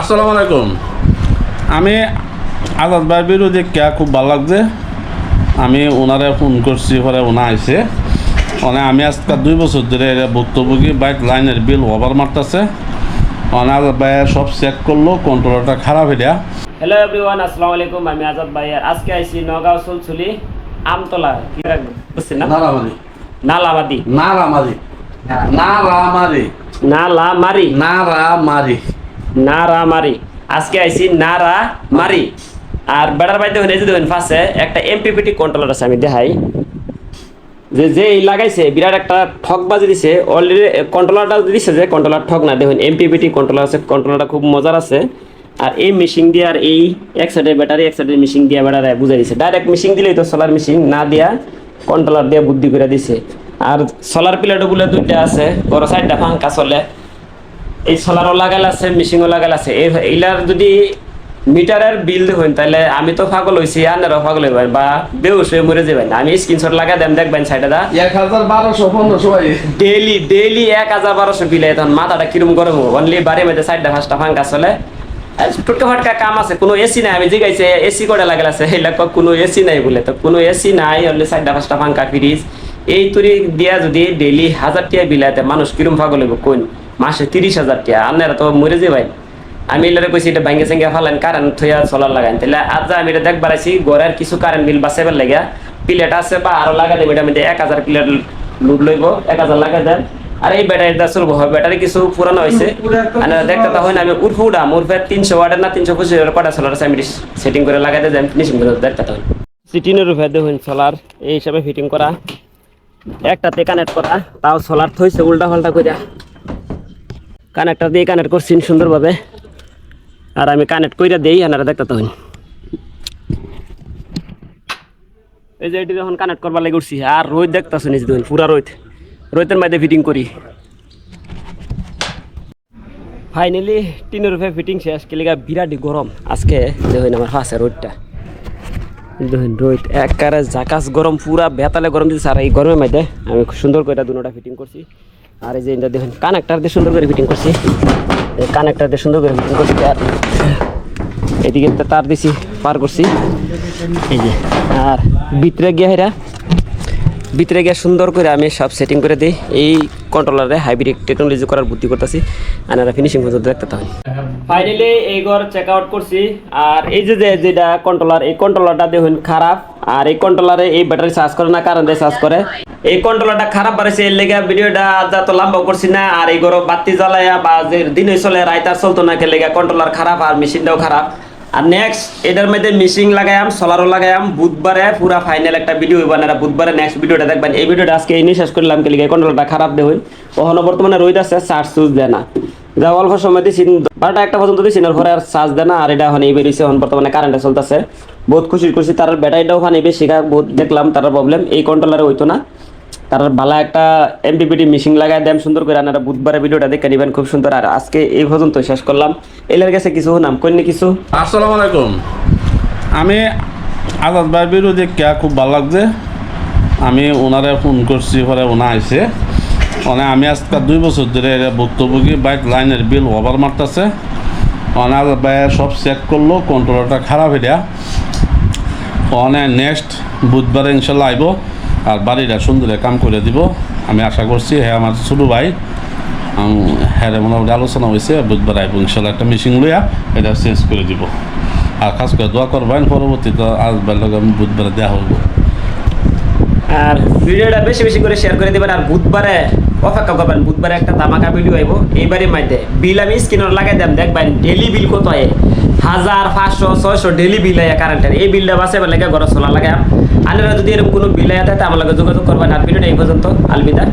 আসসালামু আলাইকুম। আমি আজাদ ভাই বিরোধী কে খুব ভালো লাগছে। আমি ওনারে ফোন করছি পরে ওনা আইছে। মানে আমি আজকে দুই বছর ধরে এটা ভুক্তভোগী বাইক লাইনের বিল ওভার মারতেছে। মানে আজাদ ভাই সব চেক করল কন্ট্রোলটা খারাপ এটা হ্যালো এভরিওয়ান আসসালামু আলাইকুম আমি আজাদ ভাই। আর আজকে আইছি নগাঁও চুলচুলি আমতলা কি রাখব বুঝছেন না? নারামারি। নালাবাদি। নারামারি। নারামারি। নালামারি। নারামারি। নারামারি আজকে আইছি নারা মারি আর বেড়ার বাড়িতে হয়ে যদি ফাঁসে একটা এমপিপিটি কন্ট্রোলার আছে, আমি দেখাই। যে যে লাগাইছে, বিরাট একটা ঠক বাজি দিছে অলরেডি কন্ট্রোলারটা দিছে যে কন্ট্রোলার ঠক না। দেখুন এমপিপিটি কন্ট্রোলার আছে কন্ট্রোলারটা খুব মজার আছে। আর এই মেশিন দিয়ে আর এই এক সাইডে ব্যাটারি এক সাইডে মেশিন দিয়ে ব্যাটারি বুঝাই দিছে। ডাইরেক্ট মেশিন দিলেই তো সোলার মেশিন না দিয়া কন্ট্রোলার দিয়ে বুদ্ধি করে দিছে। আর সোলার প্লেটগুলো দুইটা আছে, বড় সাইডটা ফাঙ্কা চলে। এই সোলারও লাগাল আছে মেশিনও লাগাল আছে। এই এইলার যদি মিটারের বিল দেখুন তাহলে আমি তো পাগল হয়েছি আনারও পাগল হইবেন বা বেউস হয়ে মরে যাবেন আমি স্ক্রিনশট লাগা দেন দেখবেন সাইডে দা। এক হাজার বারোশো পনেরোশো ডেইলি ডেইলি এক হাজার বারোশো বিলে তখন মাথাটা কিরম গরম হবে অনলি বাড়ির মধ্যে সাইডটা ফাঁসটা ফাঙ্কা চলে। টুটকা ফাটকা কাম আছে কোনো এসি নাই আমি জিগাইছে এসি করে লাগাল আছে? এই লাগ কোনো এসি নাই বলে তো কোনো এসি নাই অনলি সাইডটা ফাঁসটা ফাঙ্কা ফ্রিজ এই তুরি দিয়া যদি ডেইলি হাজার টিয়া বিলাতে মানুষ কিরম পাগল হইব কোন মাসে তিরিশ হাজার টিয়া আপনারা তো মরে যাবেন আমি এলারে কইছি, এটা ভাঙ্গে সঙ্গে ফালেন কারেন্ট থইয়া সোলার লাগাইন। তাহলে আজ আমি এটা দেখবার আছি ঘরের কিছু কারেন্ট বিল বাঁচাবার লাগিয়া প্লেট আছে বা আরও লাগা দেবে এটা মধ্যে এক হাজার প্লেট লুট লইব, এক হাজার লাগা দেন। আর এই ব্যাটারিটা চলবো, হয় ব্যাটারি কিছু পুরানো হয়েছে আর দেখতে তখন আমি উর্ফে উড়াম উর্ফে তিনশো ওয়াটের না তিনশো পঁচিশ কটা সোলার আছে, আমি সেটিং করে লাগাই দেন ফিনিশিং করে দেখতে তখন সিটিনের রূপে দেখুন সোলার এই হিসাবে ফিটিং করা। একটাতে কানেক্ট করা, তাও সোলার থইছে উল্টা পাল্টা করে কানেক্টর দিয়ে কানেক্ট করছি সুন্দরভাবে। আর আমি কানেক্ট কইরা দেই, আপনারা দেখতে তখন এই যে এটি যখন কানেক্ট করবার লাগে উঠছি, আর রোদ দেখতেছো নিজ দেখুন, পুরা রোদ। রোদের মধ্যে ফিটিং করি। ফাইনালি টিনের রূপে ফিটিং শেষ কেলিগা বিরাটই গরম। আজকে দেখুন আমার ফাঁসে রোদটা। দেখুন, রোদ একবারে জাকাস গরম, পুরা বেতালে গরম দিচ্ছে আর এই গরমের মধ্যে আমি সুন্দর করে দুটা ফিটিং করছি। আর এই যে এটা দেখুন কানেক্টার দিয়ে সুন্দর করে ফিটিং করছি। কানেক্টার দিয়ে সুন্দর করে ফিটিং করছি, আর এদিকে তার দিছি, পার করছি। এই যে, আর ভিতরে গিয়ে হেরা, ভিতরে গিয়ে সুন্দর করে আমি সব সেটিং করে দিই। এই কন্ট্রোলারে হাইব্রিড টেকনোলজি করার বুদ্ধি করতেছি আনারা ফিনিশিং পর্যন্ত দেখতে তাহলে ফাইনালি এই ঘর চেক আউট করছি, আর এই যে যেটা কন্ট্রোলার এই কন্ট্রোলারটা দেখুন খারাপ, আর এই কন্ট্রোলারে এই ব্যাটারি চার্জ করে না কারণ চার্জ করে। এই কন্ট্রোলারটা খারাপ বাড়ছে এর লেগে ভিডিওটা যত লম্বা করছি না, আর এই ঘর বাতি জ্বালায়া বা যে দিনে চলে রাইতার চলতো না লেগে কন্ট্রোলার খারাপ আর মেশিনটাও খারাপ। আর নেক্সট এটার মধ্যে মিশিং লাগাইম সোলারও লাগাইম বুধবারে পুরা ফাইনাল একটা ভিডিও হইব না বুধবারে নেক্সট ভিডিওটা দেখবেন। এই ভিডিওটা আজকে এই নিয়ে শেষ করলাম কে লিগে কন্ট্রোলটা খারাপ দেয় ওখানে বর্তমানে রইত আছে চার্জ সুজ দেয় না। যা অল্প সময় দিছি, বারোটা একটা পর্যন্ত দিছি না পরে আর চার্জ দেয় না, আর এটা এখন এই বেরিয়েছে, এখন বর্তমানে কারেন্টে চলতেছে। বহুত খুশি খুশি, তার ব্যাটারিটাও ওখানে বেশি বহুত দেখলাম, তার প্রবলেম এই কন্ট্রোলারে হইতো না। তার ভালো একটা এমপিপিটি মেশিন লাগাই দেন সুন্দর করে আপনারা বুধবারে ভিডিওটা দেখে নেবেন, খুব সুন্দর। আর আজকে এই পর্যন্ত শেষ করলাম। এলার কাছে কিছু নাম কইনি কিছু? আসসালামু আলাইকুম। আমি আজাদ ভাই বিরোধী কে খুব ভালো লাগছে। আমি ওনারে ফোন করছি, পরে ওনা আইছে। মানে আমি আজকে দুই বছর ধরে এটা ভুক্তভোগী, বাইক লাইনের বিল ওভার মারতেছে। মানে আজাদ ভাই সব চেক করল কন্ট্রোলটা খারাপ এটা মানে নেক্সট বুধবারে ইনশাল্লাহ আইব। আর বাড়িটা সুন্দরে কাম করে দিব। আমি আশা করছি হ্যাঁ আমার ছোটো ভাই আম, হ্যাঁ মোটামুটি আলোচনা হয়েছে বুধবার আইব ইনশাল্লাহ একটা মেশিন লইয়া এটা চেঞ্জ করে দিব। আর খাস করে দোয়া করবেন পরবর্তীতে আসবার লগে বুধবারে দেওয়া হইব। আর ভিডিওটা বেশি বেশি করে শেয়ার করে দেবেন আর বুধবারে অপেক্ষা করবেন, বুধবারে একটা তামাকা ভিডিও আইব। এইবারের মধ্যে বিল আমি স্ক্রিনের লাগাই দেন দেখবেন ডেলি বিল কত হয় হাজার পাঁচশো, ছয়শো ডেলি বিল আয় কারেন্টের এই বিলটা বাসে লাগে, ঘর চলা লাগে আপনারা যদি এরকম কোনো বিল আয় থাকে আমার যোগাযোগ করবেন। আর ভিডিওটা এই পর্যন্ত, আলবিদা।